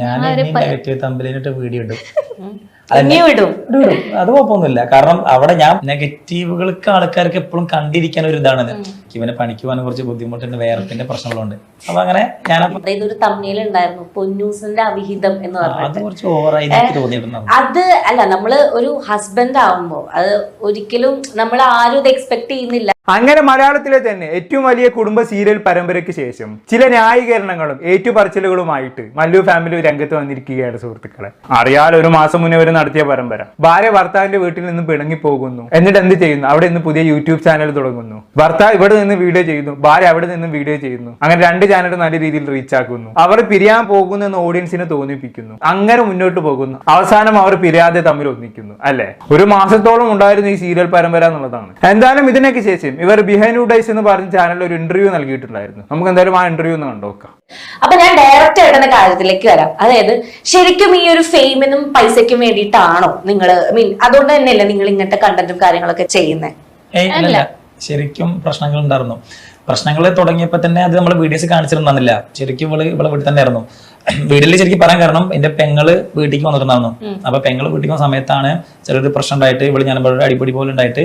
ഞാൻ negative തമ്പിലിട്ട് video ഇടും. അത് കുഴപ്പമൊന്നുമില്ല. കാരണം അവിടെ ഞാൻ നെഗറ്റീവുകൾക്ക് ആൾക്കാർക്ക് എപ്പോഴും കണ്ടിരിക്കാൻ ഒരു ഇതാണ് ഇവനെ പണിക്ക് പോകാൻ കുറച്ച് ബുദ്ധിമുട്ടുണ്ട്. വേറെത്തിന്റെ പ്രശ്നങ്ങളുണ്ട്. അപ്പൊ അങ്ങനെ ഞാൻ ഇതൊരു തമ്മിൽ ഉണ്ടായിരുന്നു. പൊന്നൂസിന്റെ അവിഹിതം എന്ന് തോന്നിയിട്ടുണ്ടാവും. അത് അല്ല നമ്മൾ ഒരു ഹസ്ബൻഡ് ആവുമ്പോ അത് ഒരിക്കലും നമ്മൾ ആരും ഇത് എക്സ്പെക്ട് ചെയ്യുന്നില്ല. അങ്ങനെ മലയാളത്തിലെ തന്നെ ഏറ്റവും വലിയ കുടുംബ സീരിയൽ പരമ്പരയ്ക്ക് ശേഷം ചില ന്യായീകരണങ്ങളും ഏറ്റുപറച്ചിലുകളുമായിട്ട് മല്ലു ഫാമിലി രംഗത്ത് വന്നിരിക്കുകയാണ് സുഹൃത്തുക്കളെ. അറിയാലോ ഒരു മാസം മുന്നേ വരെ നടത്തിയ പരമ്പര. ഭാര്യ ഭർത്താവിന്റെ വീട്ടിൽ നിന്ന് പിണങ്ങി പോകുന്നു എന്നിട്ട് എന്ത് ചെയ്യുന്നു? അവിടെ നിന്ന് പുതിയ യൂട്യൂബ് ചാനൽ തുടങ്ങുന്നു. ഭർത്താവ് ഇവിടെ നിന്ന് വീഡിയോ ചെയ്യുന്നു. ഭാര്യ അവിടെ നിന്ന് വീഡിയോ ചെയ്യുന്നു. അങ്ങനെ രണ്ട് ചാനൽ നല്ല രീതിയിൽ റീച്ച് ആക്കുന്നു. അവർ പിരിയാൻ പോകുന്നു എന്ന് ഓഡിയൻസിനെ തോന്നിപ്പിക്കുന്നു. അങ്ങനെ മുന്നോട്ട് പോകുന്നു. അവസാനം അവർ പിരിയാതെ തമ്മിൽ ഒന്നിക്കുന്നു. അല്ലെ? ഒരു മാസത്തോളം ഉണ്ടായിരുന്നു ഈ സീരിയൽ പരമ്പര എന്നുള്ളതാണ്. എന്തായാലും ഇതിനൊക്കെ ശേഷം ഇവർ ബിഹൈൻഡ് ഡൈസ് എന്ന് പറഞ്ഞ ചാനലിൽ ഒരു ഇന്റർവ്യൂ നൽകിയിട്ടുണ്ടായിരുന്നു. നമുക്ക് എന്തായാലും ആ ഇന്റർവ്യൂ ഒന്ന് കണ്ടുനോക്കാം അപ്പൊ ഞാൻ ഡയറക്റ്റ് ആയിട്ടുള്ള കാര്യത്തിലേക്ക് വരാം. അതായത് ശരിക്കും ഈ ഒരു ഫെയിമിനും പൈസയ്ക്കും വേണ്ടിയിട്ടാണോ നിങ്ങൾ മീൻ അതുകൊണ്ട് തന്നെയല്ലേ നിങ്ങൾ ഇങ്ങനത്തെ കണ്ടന്റും കാര്യങ്ങളൊക്കെ ചെയ്യുന്നത് ശരിക്കും പ്രശ്നങ്ങൾ ഉണ്ടായിരുന്നു പ്രശ്നങ്ങൾ തുടങ്ങിയപ്പോൾ തന്നെ അത് നമ്മൾ വീഡിയോസ് കാണിച്ചിരുന്നില്ല ശരിക്കും ഇവൾ ഇവിടെ വീട്ടിൽ തന്നെ ആയിരുന്നു. വീട്ടിൽ ശരിക്കും പറയാൻ കാരണം എന്റെ പെങ്ങൾ വീട്ടിലേക്ക് വന്നിട്ടുണ്ടായിരുന്നു. അപ്പൊ പെങ്ങൾ വീട്ടിൽ വന്ന സമയത്താണ് ചെറിയൊരു പ്രശ്നം ഉണ്ടായിട്ട് ഇവൾ ഞാൻ ഇവിടെ അടിപൊളി പോലെ ഉണ്ടായിട്ട്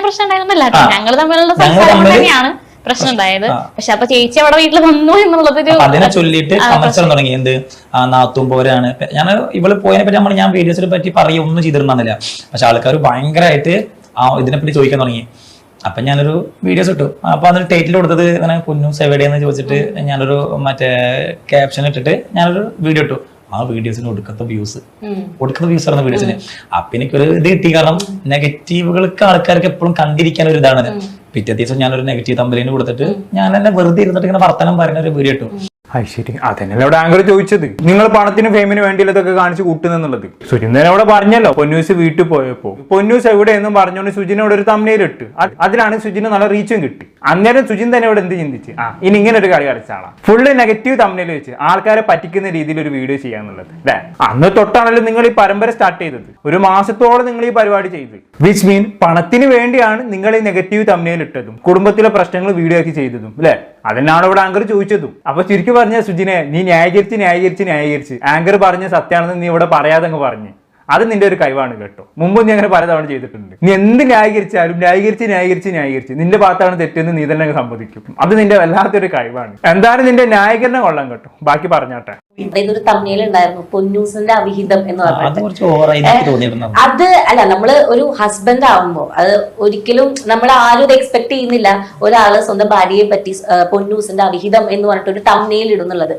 പ്രശ്നം ഉണ്ടായിരുന്നില്ല. ഞങ്ങൾ തമ്മിലുള്ള ഞങ്ങൾ സംസാരം പ്രശ്നം ഉണ്ടായത്. ആ. പക്ഷെ അപ്പൊ ചേച്ചി അവിടെ വീട്ടിൽ വന്നു എന്നുള്ളതൊരു അതിനെ ചൊല്ലിയിട്ട് ആ, തുടങ്ങി. എന്ത്? ആ നാത്തും പോരാണ്. ഞാൻ ഇവൾ പോയതിനെ പറ്റി നമ്മൾ ഞാൻ വീഡിയോസിനെ പറ്റി പറയുക ഒന്നും ചെയ്തിരുന്നില്ല പക്ഷെ ആൾക്കാർ ഭയങ്കരമായിട്ട് ആ ഇതിനെപ്പറ്റി ചോദിക്കാൻ തുടങ്ങി. അപ്പൊ ഞാനൊരു വീഡിയോസ് ഇട്ടു. അപ്പൊ അതിന് ടൈറ്റിൽ കൊടുത്തത് ഇങ്ങനെ കുഞ്ഞു സെവടിയെന്ന് ചോദിച്ചിട്ട് ഞാനൊരു മറ്റേ ക്യാപ്ഷൻ ഇട്ടിട്ട് ഞാനൊരു വീഡിയോ ഇട്ടു. ആ വീഡിയോസിന് ഒടുക്കത്തെ വ്യൂസ് ഒടുക്കത്തെ വ്യൂസ് പറഞ്ഞ വീഡിയോസിന് അപ്പൊ എനിക്കൊരു ഇത് കിട്ടി കാരണം നെഗറ്റീവുകൾക്ക് ആൾക്കാർക്ക് എപ്പോഴും കണ്ടിരിക്കാൻ ഒരു ഇതാണ്. പിറ്റേ ദിവസം ഞാനൊരു നെഗറ്റീവ് തമ്പലിന് കൊടുത്തിട്ട് ഞാൻ എന്നെ വെറുതെ ഇരുന്നിട്ട് ഇങ്ങനെ വർത്തനം പറയുന്ന ഒരു വീഡിയോ ഇട്ടു. ശരി അതന്നെയല്ലേ അവിടെ ആങ്കർ ചോദിച്ചത്? നിങ്ങൾ പണത്തിന് വേണ്ടിയുള്ള ഇതൊക്കെ കാണിച്ച് കൂട്ടുന്നെന്നുള്ളത്? സുജിന്തൻ അവിടെ പറഞ്ഞല്ലോ പൊന്നൂസ് വീട്ടിൽ പോയപ്പോ. പൊന്നൂസ് എവിടെ എവിടെയെന്നും പറഞ്ഞുകൊണ്ട് അവിടെ ഒരു തമ്മിലിട്ട് അതിലാണ് സുജിന് നല്ല റീച്ചും കിട്ടി. അന്നേരം സുജിൻ തന്നെ ഇവിടെ എന്ത് ചിന്തിച്ച്? ആ ഇനി ഇങ്ങനെ ഒരു കളി കളിച്ചാളാ ഫുള്ള് നെഗറ്റീവ് തമ്മിൽ വെച്ച് ആൾക്കാരെ പറ്റിക്കുന്ന രീതിയിൽ ഒരു വീഡിയോ ചെയ്യാന്നുള്ളത് അല്ലേ? അന്ന് തൊട്ടാണല്ലോ നിങ്ങൾ ഈ പരമ്പര സ്റ്റാർട്ട് ചെയ്തത്. ഒരു മാസത്തോളം നിങ്ങൾ ഈ പരിപാടി ചെയ്ത്. വിച്ച് മീൻ പണത്തിന് വേണ്ടിയാണ് നിങ്ങൾ ഈ നെഗറ്റീവ് തമ്മിൽ ഇട്ടതും കുടുംബത്തിലെ പ്രശ്നങ്ങൾ വീഡിയോ ആക്കി ചെയ്തതും അല്ലേ? അതിനാണ് ഇവിടെ ആങ്കർ ചോദിച്ചതും. അപ്പൊ ചുരുക്കി പറഞ്ഞ സുജിനെ നീ ന്യായീകരിച്ച് ന്യായീകരിച്ച് ന്യായീകരിച്ച്. ആങ്കർ പറഞ്ഞ സത്യമാണെന്ന് നീ ഇവിടെ പറയാതെ അങ്ങ് പറഞ്ഞ്. അത് നിന്റെ ഒരു കഴിവാണ് കേട്ടോ. മുമ്പ് നീ അങ്ങനെ പലതവണ ചെയ്തിട്ടുണ്ട്. നീ എന്ത് ന്യായീകരിച്ചാലും ന്യായീകരിച്ച് ന്യായീകരിച്ച് ന്യായീകരിച്ച് നിന്റെ ഭാഗത്താണ് തെറ്റെന്ന് നീ തന്നെ സമ്മതിക്കും. അത് നിന്റെ വല്ലാത്തൊരു കഴിവാണ്. എന്തായാലും നിന്റെ ന്യായീകരണം കൊള്ളം കേട്ടോ? ബാക്കി പറഞ്ഞാട്ടെ. ഇതൊരു ഒരു തമ്മിൽ ഉണ്ടായിരുന്നു. പൊന്നൂസിന്റെ അവിഹിതം എന്ന് അത് പറഞ്ഞിട്ട് അത് അല്ല നമ്മൾ ഒരു ഹസ്ബൻഡ് ആവുമ്പോ അത് ഒരിക്കലും നമ്മൾ ആരും ഇത് എക്സ്പെക്ട് ചെയ്യുന്നില്ല. ഒരാൾ സ്വന്തം ഭാര്യയെ പറ്റി പൊന്നൂസിന്റെ അവിഹിതം എന്ന് പറഞ്ഞിട്ട് ഒരു തമ്മനയിൽ ഇടുന്നുള്ളത്.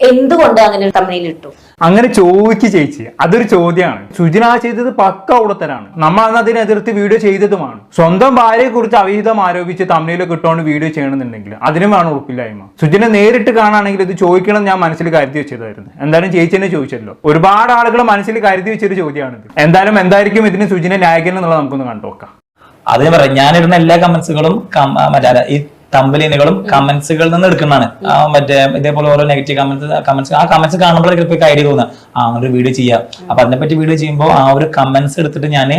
എന്തുകൊണ്ട് അങ്ങനെ ഒരു തമ്മനയിൽ ഇട്ടു? അങ്ങനെ ചോദിച്ചു ചേച്ചി. അതൊരു ചോദ്യമാണ്. സുജിന ചെയ്തത് പക്ക ഉടത്തരാണ്. നമ്മൾ അന്ന് അതിനെതിർത്ത് വീഡിയോ ചെയ്തതുമാണ്. സ്വന്തം ഭാര്യയെ കുറിച്ച് അവിഹിതം ആരോപിച്ച് തമ്മിലൊക്കെ ഇട്ടുകൊണ്ട് വീഡിയോ ചെയ്യണമെന്നുണ്ടെങ്കിൽ അതിനും വേണം ഉറപ്പില്ലായ്മ. സുജിനെ നേരിട്ട് കാണുകയാണെങ്കിൽ ഇത് ചോദിക്കണം ഞാൻ മനസ്സിൽ കരുതി വെച്ചതായിരുന്നു. എന്തായാലും ചേച്ചി തന്നെ ചോദിച്ചല്ലോ. ഒരുപാട് ആളുകൾ മനസ്സിൽ കരുതി വെച്ചൊരു ചോദ്യമാണിത്. എന്തായാലും എന്തായിരിക്കും ഇതിന് സുജിനെ ന്യായീകരണം എന്നുള്ളത് നമുക്കൊന്ന് കണ്ടുനോക്കാം. അത് ഞാൻ പറയാം. ഞാനിടുന്ന എല്ലാ കമന്റ്സുകളും മറ്റേ അല്ല, ഈ തമ്പലിനുകളും കമന്റ്സുകളിൽ നിന്ന് എടുക്കുന്നതാണ്. ആ മറ്റേ ഇതേപോലെ ഓരോ നെഗറ്റീവ് കമന്റ്സ് കമന്റ്സ് ആ കമന്റ്സ് കാണുമ്പോഴേക്കും ഇപ്പൊ ഐഡിയ തോന്നുക. ആ അങ്ങനെ ഒരു വീഡിയോ ചെയ്യാം. അപ്പൊ അതിനെപ്പറ്റി വീഡിയോ ചെയ്യുമ്പോൾ ആ ഒരു കമന്റ്സ് എടുത്തിട്ട് ഞാൻ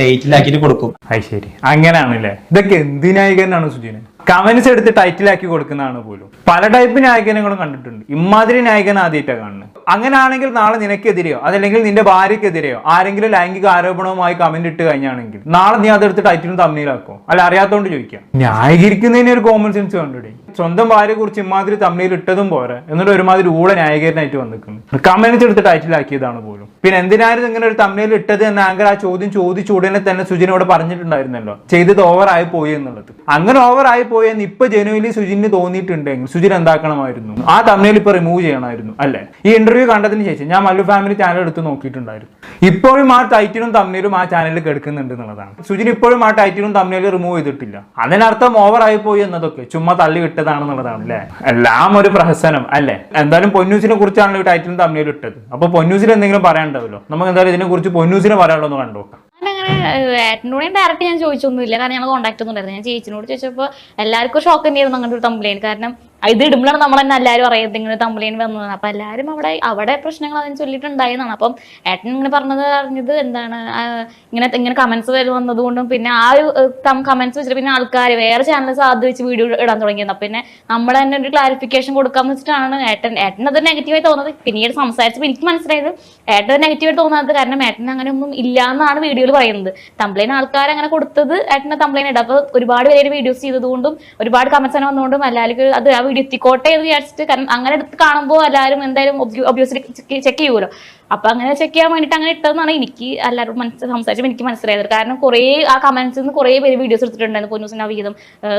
ടൈറ്റിലാക്കിയിട്ട് കൊടുക്കും. അത് ശരി. അങ്ങനെയാണല്ലേ? ഇതൊക്കെ എന്ത് സുജീന് സുജിന്? കമന്റ്സ് എടുത്ത് ടൈറ്റിലാക്കി കൊടുക്കുന്നതാണ് പോലും. പല ടൈപ്പ് നായകനങ്ങളും കണ്ടിട്ടുണ്ട്. ഇമാതിരി നായകൻ ആദ്യമായിട്ടാണ് കാണുന്നത് അങ്ങനെയാണെങ്കിൽ നാളെ നിനക്കെതിരെയോ? അതല്ലെങ്കിൽ നിന്റെ ഭാര്യക്കെതിരെയോ ആരെങ്കിലും ലൈംഗിക ആരോപണവുമായി കമന്റ് ഇട്ട് കഴിഞ്ഞാണെങ്കിൽ നാളെ നീ അതെടുത്ത് ടൈറ്റിലും തമ്മിലാക്കോ അല്ല അറിയാത്തോണ്ട് ചോദിക്കാം. ന്യായീകരിക്കുന്നതിന് ഒരു കോമൺ സെൻസ് കണ്ടുപിടി സ്വന്തം ഭാര്യയെ കുറിച്ച് ഇമാതിരി തമ്മിൽ ഇട്ടതും പോരെ. എന്നിട്ട് ഒരുമാതിരി ഊള ന്യായീകരണമായിട്ട് വന്നിരിക്കുന്നു കമന്റ് എടുത്ത് ടൈറ്റിലാക്കിയതാണ് പോലും. പിന്നെ എന്തിനായിരുന്നു ഇങ്ങനെ ഒരു തമ്മിൽ ഇട്ടത് എന്ന് ആങ്കർ ആ ചോദ്യം ചോദിച്ച ഉടനെ തന്നെ സുജിനോട് പറഞ്ഞിട്ടുണ്ടായിരുന്നല്ലോ. ചെയ്തത് ഓവർ ആയി പോയി എന്നുള്ളത്. അങ്ങനെ ഓവർ ആയി എന്ന് ഇപ്പൊ ജനുവലി സുജിന് തോന്നിയിട്ടുണ്ടെങ്കിൽ സുജിൻ എന്താക്കണമായിരുന്നു? ആ തമ്മിൽ ഇപ്പൊ റിമൂവ് ചെയ്യണമായിരുന്നു അല്ലെ? ഈ ഇന്റർവ്യൂ കണ്ടതിന് ശേഷം ഞാൻ മല്ലു ഫാമിലി ചാനൽ എടുത്ത് നോക്കിയിട്ടുണ്ടായിരുന്നു. ഇപ്പോഴും ആ ടൈറ്റിനും തമ്മിലും ആ ചാനലിൽ കിടക്കുന്നുണ്ട് എന്നുള്ളതാണ്. സുജിൻ ഇപ്പോഴും ആ ടൈറ്റിനും തമ്മിലും റിമൂവ് ചെയ്തിട്ടില്ല. അതിനർത്ഥം ആയി പോയി എന്നതൊക്കെ ചുമ്മാ തള്ളി വിട്ടതാണെന്നുള്ളതാണ് അല്ലെ? എല്ലാം ഒരു പ്രഹസനം അല്ലെ? എന്തായാലും പൊന്നൂസിനെ കുറിച്ചാണല്ലോ ഈ ടൈറ്റിലും തമ്മിലും ഇട്ടത്. അപ്പൊ പൊന്നൂസിൽ എന്തെങ്കിലും പറയാനുണ്ടാവല്ലോ നമുക്ക് എന്തായാലും ഇതിനെ കുറിച്ച് പൊന്നൂസിനെ പറയാനുള്ളൂ കണ്ടു ഏട്ടനോടും ഡയറക്റ്റ് ഞാൻ ചോദിച്ചൊന്നുമില്ല. കാരണം ഞങ്ങൾ കോൺടാക്ട് ഒന്നും ഉണ്ടായിരുന്നു ഞാൻ ചേച്ചിനോട് ചോദിച്ചപ്പോൾ എല്ലാവർക്കും ഷോക്ക് തന്നെയായിരുന്നു അങ്ങനത്തെ ഒരു കംപ്ലൈന്റ് കാരണം ഇത് ഇടുമ്പോഴാണ് നമ്മൾ തന്നെ എല്ലാവരും അറിയാം ഇങ്ങനെ തമ്പുലിയൻ വന്നത് അപ്പൊ എല്ലാവരും അവിടെ അവിടെ പ്രശ്നങ്ങൾ അതിന് ചൊല്ലിട്ടുണ്ടായിരുന്നാണ് അപ്പം ഏട്ടൻ ഇങ്ങനെ പറഞ്ഞത് അറിഞ്ഞത് എന്താണ്? ഇങ്ങനെ ഇങ്ങനെ കമന്റ്സ് വന്നത് കൊണ്ടും പിന്നെ ആ ഒരു കമന്റ്സ് വെച്ചിട്ട് പിന്നെ ആൾക്കാർ വേറെ ചാനൽസ് ആദ്യം വെച്ച് വീഡിയോ ഇടാൻ തുടങ്ങിയത്. പിന്നെ നമ്മൾ തന്നെ ഒരു ക്ലാരിഫിക്കേഷൻ കൊടുക്കാന്ന് വെച്ചിട്ടാണ് ഏട്ടൻ ഏട്ടൻ അത് നെഗറ്റീവായി തോന്നുന്നത്. പിന്നീട് സംസാരിച്ചപ്പോൾ എനിക്ക് മനസ്സിലായത് ഏട്ടൻ നെഗറ്റീവായി തോന്നാത്തത് കാരണം ഏട്ടൻ അങ്ങനെ ഒന്നും ഇല്ല എന്നാണ് വീഡിയോയിൽ പറയുന്നത്. തമ്പ്ലൈൻ ആൾക്കാർ അങ്ങനെ കൊടുത്തത് ഏട്ടനെ തമ്പ്ലൈൻ ഇടാം അപ്പൊ ഒരുപാട് പേര് വീഡിയോസ് ചെയ്തതുകൊണ്ടും ഒരുപാട് കമന്റ്സ് അങ്ങനെ വന്നുകൊണ്ടും എല്ലാവർക്കും അത് ആ വീഡിയോ എത്തിക്കോട്ടെ എന്ന് വിചാരിച്ചിട്ട് കാരണം അങ്ങനെ എടുത്ത് കാണുമ്പോൾ എല്ലാവരും എന്തായാലും ഒബ്വിയസ്ലി ചെക്ക് ചെയ്യുമല്ലോ അപ്പൊ അങ്ങനെ ചെക്ക് ചെയ്യാൻ വേണ്ടിട്ട് അങ്ങനെ ഇട്ടതെന്നാണ് എനിക്ക് എല്ലാവരും മനസ്സിൽ സംസാരിച്ചപ്പോൾ എനിക്ക് മനസ്സിലായത്. കാരണം കുറേ ആ കമന്റ്സിൽ നിന്ന് കുറേ പേര് വീഡിയോസ് എടുത്തിട്ടുണ്ടായിരുന്നു. പൊന്നൂസിന് ആ വീതം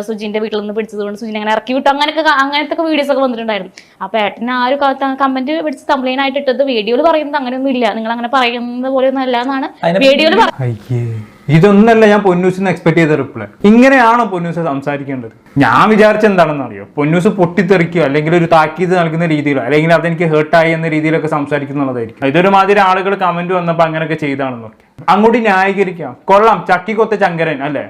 സുജിന്റെ വീട്ടിൽ നിന്ന് പിടിച്ചതുകൊണ്ട് സുജിൻ അങ്ങനെ ഇറക്കി വിട്ടു. അങ്ങനെയൊക്കെ അങ്ങനത്തെ വീഡിയോസ് ഒക്കെ വന്നിട്ടുണ്ടായിരുന്നു. അപ്പൊ ഏട്ടന് ആ ഒരു കമന്റ് പിടിച്ച് കംപ്ലൈന്റ് ആയിട്ട് ഇട്ടത് വീഡിയോയിൽ പറയുന്നത് അങ്ങനെയൊന്നും ഇല്ല. നിങ്ങൾ അങ്ങനെ പറയുന്നത് പോലെ ഒന്നും അല്ല എന്നാണ് വീഡിയോയിൽ ഇതൊന്നല്ല ഞാൻ പൊന്നൂസിൽ നിന്ന് എക്സ്പെക്ട് ചെയ്ത റിപ്ലൈ ഇങ്ങനെയാണോ പൊന്നൂസ് സംസാരിക്കേണ്ടത്? ഞാൻ വിചാരിച്ച എന്താണെന്ന് അറിയോ പൊന്നൂസ് പൊട്ടിത്തെറിക്കുക അല്ലെങ്കിൽ ഒരു താക്കീത് നൽകുന്ന രീതിയിലോ അല്ലെങ്കിൽ അതെനിക്ക് ഹേർട്ടായി എന്ന രീതിയിലൊക്കെ സംസാരിക്കുന്നുള്ളതായിരിക്കും ഇതൊരു മാതിരി ആളുകൾ കമന്റ് വന്നപ്പോൾ അങ്ങനെയൊക്കെ ചെയ്താണെന്നൊക്കെ. അങ്ങോട്ട് ന്യായീകരിക്കാം. കൊള്ളാം. ചക്കിക്കൊത്ത ചങ്കരൻ അല്ലേ?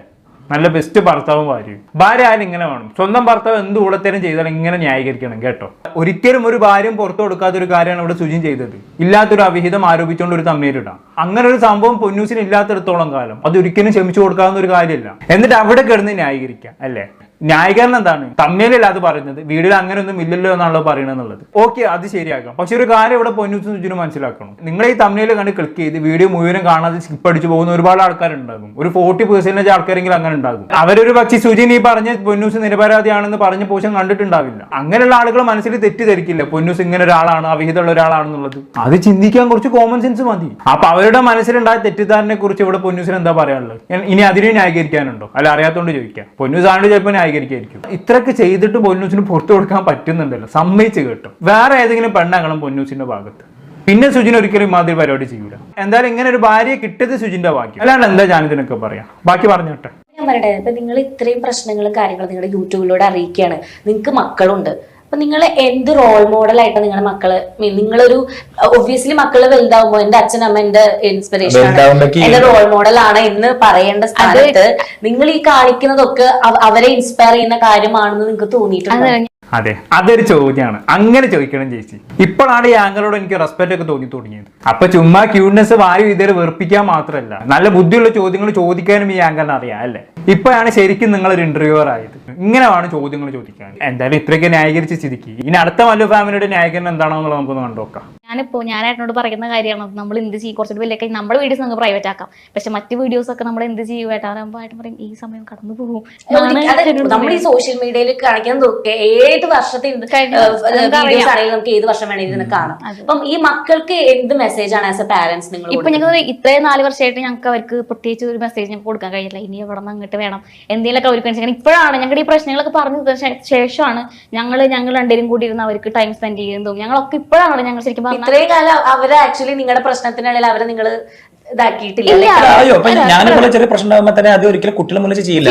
നല്ല ബെസ്റ്റ് ഭർത്താവും ഭാര്യയും. ഭാര്യ ആയാലും ഇങ്ങനെ വേണം? സ്വന്തം ഭർത്താവ് എന്ത് കൂടത്തേനും ചെയ്താലും ഇങ്ങനെ ന്യായീകരിക്കണം കേട്ടോ. ഒരിക്കലും ഒരു ഭാര്യയും പുറത്തു കൊടുക്കാത്ത ഒരു കാര്യമാണ് ഇവിടെ സുജിൻ ചെയ്തത്. ഇല്ലാത്തൊരു അവിഹിതം ആരോപിച്ചുകൊണ്ട് ഒരു തമ്മേരിടാം അങ്ങനെ ഒരു സംഭവം പൊന്നൂസിന് ഇല്ലാത്തിടത്തോളം കാലം. അത് ഒരിക്കലും ക്ഷമിച്ചു കൊടുക്കാവുന്ന ഒരു കാര്യമില്ല. എന്നിട്ട് അവിടെ കിടന്ന് ന്യായീകരിക്കാം അല്ലേ? ന്യായീകരണം എന്താണ്? തമ്മിലല്ല അത് പറയുന്നത്. വീട്ടിൽ അങ്ങനെ ഒന്നും ഇല്ലല്ലോ എന്നാണല്ലോ പറയണെന്നുള്ളത്. ഓക്കെ അത് ശരിയാക്കാം. പക്ഷെ ഒരു കാര്യം ഇവിടെ പൊന്നൂസും സുജിന് മനസ്സിലാക്കണം. നിങ്ങൾ ഈ തമ്മിൽ കണ്ട് ക്ലിക്ക് ചെയ്ത് വീഡിയോ മുഴുവനും കാണാതെ സ്കിപ്പ് അടിച്ചു പോകുന്ന ഒരുപാട് ആൾക്കാരുണ്ടാകും. ഒരു ഫോർട്ടി പെർസെന്റേജ് ആൾക്കാരെങ്കിലും അങ്ങനെ ഉണ്ടാകും. അവരൊരു പക്ഷേ സുജിൻ ഈ പറഞ്ഞ പൊന്നൂസ് നിരപരാധിയാണെന്ന് പറഞ്ഞ പോഷം കണ്ടിട്ടുണ്ടാവില്ല. അങ്ങനെയുള്ള ആളുകൾ മനസ്സിൽ തെറ്റിദ്ധരിക്കില്ല. പൊന്നൂസ് ഇങ്ങനെ ഒരാളാണ് അവിഹിതമുള്ള ഒരാളാണെന്നുള്ളത്. അത് ചിന്തിക്കാൻ കുറച്ച് കോമൺ സെൻസ് മതി. അപ്പൊ അവരുടെ മനസ്സിലുണ്ടായ തെറ്റിദ്ധാരനെ കുറിച്ച് ഇവിടെ പൊന്നൂസിന് എന്താ പറയാനുള്ളത്? ഇനി അതിനെ ന്യായീകരിക്കാനുണ്ടോ? അല്ല അറിയാത്തോണ്ട് ചോദിക്കാം. പൊന്നൂസ് ആണ് ചിലപ്പോൾ ന്യായീകരിക്കായിരിക്കും ഇത്രയൊക്കെ ചെയ്തിട്ട് പൊന്നൂസിന് പുറത്തു കൊടുക്കാൻ പറ്റുന്നുണ്ടല്ലോ. സമ്മതിച്ച് കേട്ടോ. വേറെ ഏതെങ്കിലും പെണ്ണാകണം പൊന്നൂസിന്റെ ഭാഗത്ത്. പിന്നെ സുജിൻ ഒരിക്കലും ഇമാതിരി പരിപാടി ചെയ്യൂല. എന്തായാലും ഇങ്ങനെ ഒരു ഭാര്യ കിട്ടിയത് സുജിന്റെ ബാക്കി അല്ലാണ്ട് എന്താ ഞാനിതിനൊക്കെ പറയാം? ബാക്കി പറഞ്ഞോട്ടെ. ഞാൻ പറയട്ടെ ഇപ്പൊ നിങ്ങൾ ഇത്രയും പ്രശ്നങ്ങളും കാര്യങ്ങളും നിങ്ങളുടെ യൂട്യൂബിലൂടെ അറിയിക്കുകയാണ്. നിങ്ങൾക്ക് മക്കളുണ്ട്. അപ്പൊ നിങ്ങൾ എന്ത് റോൾ മോഡലായിട്ട് നിങ്ങളുടെ മക്കൾ? മീൻ നിങ്ങളൊരു ഒബ്വിയസ്ലി മക്കൾ വലുതാവുമ്പോ എന്റെ അച്ഛൻ അമ്മ എന്റെ ഇൻസ്പിറേഷൻ ആണ്. എന്റെ റോൾ മോഡൽ ആണ് എന്ന് പറയേണ്ട സ്ഥാനത്ത് നിങ്ങൾ ഈ കാണിക്കുന്നതൊക്കെ അവരെ ഇൻസ്പയർ ചെയ്യുന്ന കാര്യമാണെന്ന് നിങ്ങൾക്ക് തോന്നിയിട്ടുണ്ട്? അതെ അതൊരു ചോദ്യമാണ്. അങ്ങനെ ചോദിക്കണം ചേച്ചി. ഇപ്പോഴാണ് ഈ ആങ്കറോട് എനിക്ക് റെസ്പെക്ട് ഒക്കെ തോന്നി തുടങ്ങിയത്. അപ്പൊ ചുമ്മാ ക്യൂട്ട്നെസ് വാരി ഇതേ വെറുപ്പിക്കാൻ മാത്രമല്ല നല്ല ബുദ്ധിയുള്ള ചോദ്യങ്ങൾ ചോദിക്കാനും ഈ ആങ്കറിന് അറിയാം അല്ലേ? ഇപ്പോഴാണ് ശരിക്കും നിങ്ങൾ ഒരു ഇന്റർവ്യൂവർ ആയത്. ഇങ്ങനെ വേണം ചോദ്യങ്ങൾ ചോദിക്കാൻ. എന്തായാലും ഇത്രയൊക്കെ ന്യായീകരിച്ച് ചിരിക്കി. ഇനി അടുത്ത മല്ലു ഫാമിലിയുടെ ന്യായീകരണം എന്താണോ എന്നുള്ളത് നമുക്കൊന്ന് കണ്ടുനോക്കാം. ഞാനിപ്പോ ഞാൻ ഏട്ടനോട് പറയുന്ന കാര്യമാണ്. നമ്മൾ എന്ത് ചെയ്യും? കുറച്ചുകൂടി വലിയ നമ്മുടെ വീഡിയോസ് നമുക്ക് പ്രൈവറ്റ് ആക്കാം. പക്ഷെ മറ്റ് വീഡിയോസ് ഒക്കെ നമ്മൾ എന്ത് ചെയ്യും? ഏട്ടാകുമ്പോൾ ഏട്ടൻ പറയും ഈ സമയം കടന്നു പോകും. നമ്മൾ ഈ സോഷ്യൽ മീഡിയയിൽ കാണിക്കുന്നതൊക്കെ ഏത് വർഷത്തെ കഴിഞ്ഞ വർഷം. വീഡിയോസ്. ആണെങ്കിലും നമുക്ക് ഏത് വർഷം വേണമെങ്കിലും കാണാം. അപ്പം ഈ മക്കൾക്ക് എന്ത് മെസ്സേജ് ആണ് ആസ് എ പാരന്റ്സ് നിങ്ങൾ ഇപ്പൊ ഞങ്ങൾ ഇത്രയും നാല് വർഷമായിട്ട് ഞങ്ങൾക്ക് അവർക്ക് പ്രത്യേകിച്ച് ഒരു മെസ്സേജ് ഞങ്ങൾക്ക് കൊടുക്കാൻ കഴിയില്ല. ഇനി എവിടെ നിന്ന് അങ്ങോട്ട് വേണം? എന്തെങ്കിലുമൊക്കെ അവർക്ക് വെച്ചാൽ ഇപ്പോഴാണ് ഞങ്ങളുടെ ഈ പ്രശ്നങ്ങളൊക്കെ പറഞ്ഞു ശേഷമാണ് ഞങ്ങൾ ഞങ്ങൾ രണ്ടുപേരും കൂടി ഇരുന്ന് അവർക്ക് ടൈം സ്പെൻഡ് ചെയ്യുന്നതും ഞങ്ങളൊക്കെ ഇപ്പോഴാണ് ഞങ്ങൾ ശരിക്കും പറഞ്ഞാൽ ഇത്രയും കാലം അവർ ആക്ച്വലി നിങ്ങളുടെ പ്രശ്നത്തിനിടയിൽ അവരെ നിങ്ങൾ ഇതാക്കിയിട്ടില്ല. ചെറിയ പ്രശ്നം തന്നെ അത് ഒരിക്കലും കുട്ടികളെ മുന്നിൽ ചെയ്യില്ല.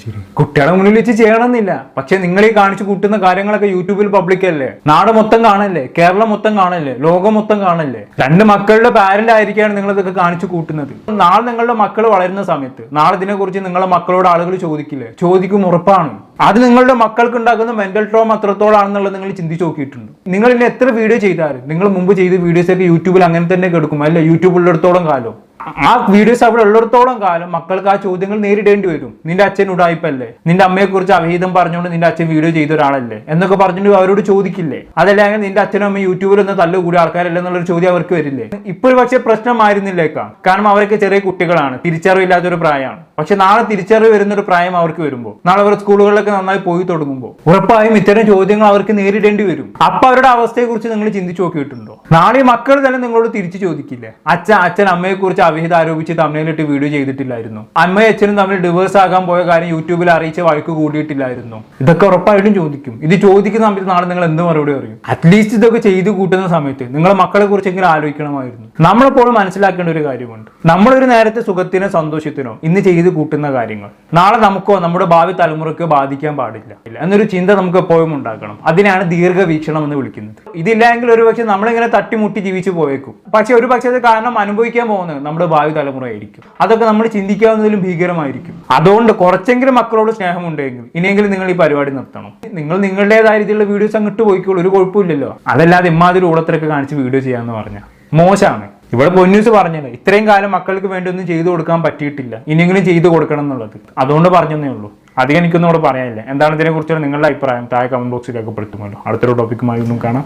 ശരി. കുട്ടികളെ മുന്നിൽ വെച്ച് ചെയ്യണമെന്നില്ല. പക്ഷെ നിങ്ങൾ ഈ കാണിച്ചു കൂട്ടുന്ന കാര്യങ്ങളൊക്കെ യൂട്യൂബിൽ പബ്ലിക് അല്ലേ? നാട് മൊത്തം കാണല്ലേ? കേരളം മൊത്തം കാണല്ലേ? ലോകം മൊത്തം കാണല്ലേ? രണ്ട് മക്കളുടെ പാരന്റ് ആയിരിക്കാണ് നിങ്ങൾ ഇതൊക്കെ കാണിച്ചു കൂട്ടുന്നത്. നാളെ നിങ്ങളുടെ മക്കൾ വളരുന്ന സമയത്ത് നാളെ ഇതിനെ കുറിച്ച് നിങ്ങളുടെ മക്കളോട് ആളുകൾ ചോദിക്കില്ലേ? ചോദിക്കും ഉറപ്പാണ്. അത് നിങ്ങളുടെ മക്കൾക്ക് ഉണ്ടാക്കുന്ന മെന്റൽ ട്രോം അത്രത്തോളാണെന്നുള്ളത് നിങ്ങൾ ചിന്തിച്ച് നോക്കിയിട്ടുണ്ട്. നിങ്ങൾ ഇനി എത്ര വീഡിയോ ചെയ്താലും നിങ്ങൾ മുമ്പ് ചെയ്ത വീഡിയോസ് ഒക്കെ യൂട്യൂബിൽ അങ്ങനെ തന്നെ കിടക്കും. അല്ല? യൂട്യൂബിലെടുത്തോളം കാലം. ആ വീഡിയോസ് അവിടെ ഉള്ളിടത്തോളം കാലം മക്കൾക്ക് ആ ചോദ്യങ്ങൾ നേരിടേണ്ടി വരും. നിന്റെ അച്ഛൻ ഉടായ്പല്ലേ നിന്റെ അമ്മയെ കുറിച്ച് അവിഹിതം പറഞ്ഞുകൊണ്ട് നിന്റെ അച്ഛൻ വീഡിയോ ചെയ്ത ഒരാളല്ലേ എന്നൊക്കെ പറഞ്ഞിട്ട് അവരോട് ചോദിക്കില്ലേ? അതല്ലെങ്കിൽ നിന്റെ അച്ഛനും അമ്മയും യൂട്യൂബിൽ ഒന്ന് തല്ലുകൂടി ആൾക്കാരല്ലേ എന്നുള്ളൊരു ചോദ്യം അവർക്ക് വരില്ലേ? ഇപ്പോൾ പക്ഷേ പ്രശ്നമായിരുന്നില്ലേക്കാം. കാരണം അവരൊക്കെ ചെറിയ കുട്ടികളാണ്. തിരിച്ചറിവില്ലാത്തൊരു പ്രായമാണ്. പക്ഷെ നാളെ തിരിച്ചറിവ് വരുന്ന ഒരു പ്രായം അവർക്ക് വരുമ്പോൾ നാളെ അവർ സ്കൂളുകളിലൊക്കെ നന്നായി പോയി തുടങ്ങുമ്പോൾ ഉറപ്പായും ഇത്തരം ചോദ്യങ്ങൾ അവർക്ക് നേരിടേണ്ടി വരും. അപ്പൊ അവരുടെ അവസ്ഥയെ കുറിച്ച് നിങ്ങൾ ചിന്തിച്ചു നോക്കിയിട്ടുണ്ടോ? നാളെ മക്കൾ തന്നെ നിങ്ങളോട് തിരിച്ചു ചോദിക്കില്ലേ? അച്ഛൻ അച്ഛൻ അമ്മയെ അവിഹിത ആരോപിച്ച് തമിഴിലിട്ട് വീഡിയോ ചെയ്തിട്ടില്ലായിരുന്നു. അമ്മയും അച്ഛനും തമ്മിൽ ഡിവേഴ്സ് ആകാൻ പോയ കാര്യം യൂട്യൂബിൽ അറിയിച്ച് വഴക്ക് കൂടിയിട്ടില്ലായിരുന്നു. ഇതൊക്കെ ഉറപ്പായിട്ടും ചോദിക്കും. ഇത് ചോദിക്കുന്ന സമയത്ത് നാളെ നിങ്ങൾ എന്ത് മറുപടി അറിയും അറ്റ്ലീസ്റ്റ് ഇതൊക്കെ ചെയ്ത് കൂട്ടുന്ന സമയത്ത് നിങ്ങളെ മക്കളെ കുറിച്ചെങ്കിലും ആലോചിക്കണമായിരുന്നു. നമ്മളെപ്പോഴും മനസ്സിലാക്കേണ്ട ഒരു കാര്യമുണ്ട്. നമ്മളൊരു നേരത്തെ സുഖത്തിനോ സന്തോഷത്തിനോ ഇന്ന് ചെയ്ത് കൂട്ടുന്ന കാര്യങ്ങൾ. നാളെ നമുക്കോ നമ്മുടെ ഭാവി തലമുറയ്ക്കോ ബാധിക്കാൻ പാടില്ല. എന്നൊരു ചിന്ത നമുക്ക് എപ്പോഴും ഉണ്ടാക്കണം അതിനാണ് ദീർഘവീക്ഷണം എന്ന് വിളിക്കുന്നത്. ഇതില്ലെങ്കിൽ ഒരു പക്ഷെ നമ്മളിങ്ങനെ തട്ടിമുട്ടി ജീവിച്ചു പോയേക്കും. പക്ഷെ ഒരു പക്ഷേ കാരണം അനുഭവിക്കാൻ പോകുന്നത് നമ്മൾ നമ്മുടെ ഭാവി തലമുറയായിരിക്കും. അതൊക്കെ നമ്മൾ ചിന്തിക്കാവുന്നതിലും ഭീകരമായിരിക്കും. അതുകൊണ്ട് കുറച്ചെങ്കിലും മക്കളോട് സ്നേഹമുണ്ടെങ്കിൽ ഇനിയെങ്കിലും നിങ്ങൾ ഈ പരിപാടി നിർത്തണം. നിങ്ങൾ നിങ്ങളുടേതായ രീതിയിലുള്ള വീഡിയോസ് അങ്ങോട്ട് പോയിക്കോളൂ ഒരു കുഴപ്പമില്ലല്ലോ. അതല്ലാതെ ഇമ്മാതിരി ഊളത്തിലൊക്കെ കാണിച്ച് വീഡിയോ ചെയ്യാന്ന് പറഞ്ഞാൽ മോശമാണ്. ഇവിടെ പൊന്നൂസ് പറഞ്ഞല്ലോ ഇത്രയും കാലം മക്കൾക്ക് വേണ്ടി ഒന്നും ചെയ്തു കൊടുക്കാൻ പറ്റിയിട്ടില്ല. ഇനിയെങ്കിലും ചെയ്തു കൊടുക്കണം എന്നുള്ളത്. അതുകൊണ്ട് പറഞ്ഞതേ ഉള്ളൂ. അധികം എനിക്കൊന്നും ഇവിടെ പറയാനില്ല. എന്താണ് ഇതിനെക്കുറിച്ചുള്ള നിങ്ങളുടെ അഭിപ്രായം? താഴെ കമന്റ് ബോക്സിൽ രേഖപ്പെടുത്തുമല്ലോ അടുത്തൊരു ടോപ്പിക്കുമായി ഒന്നും കാണാം.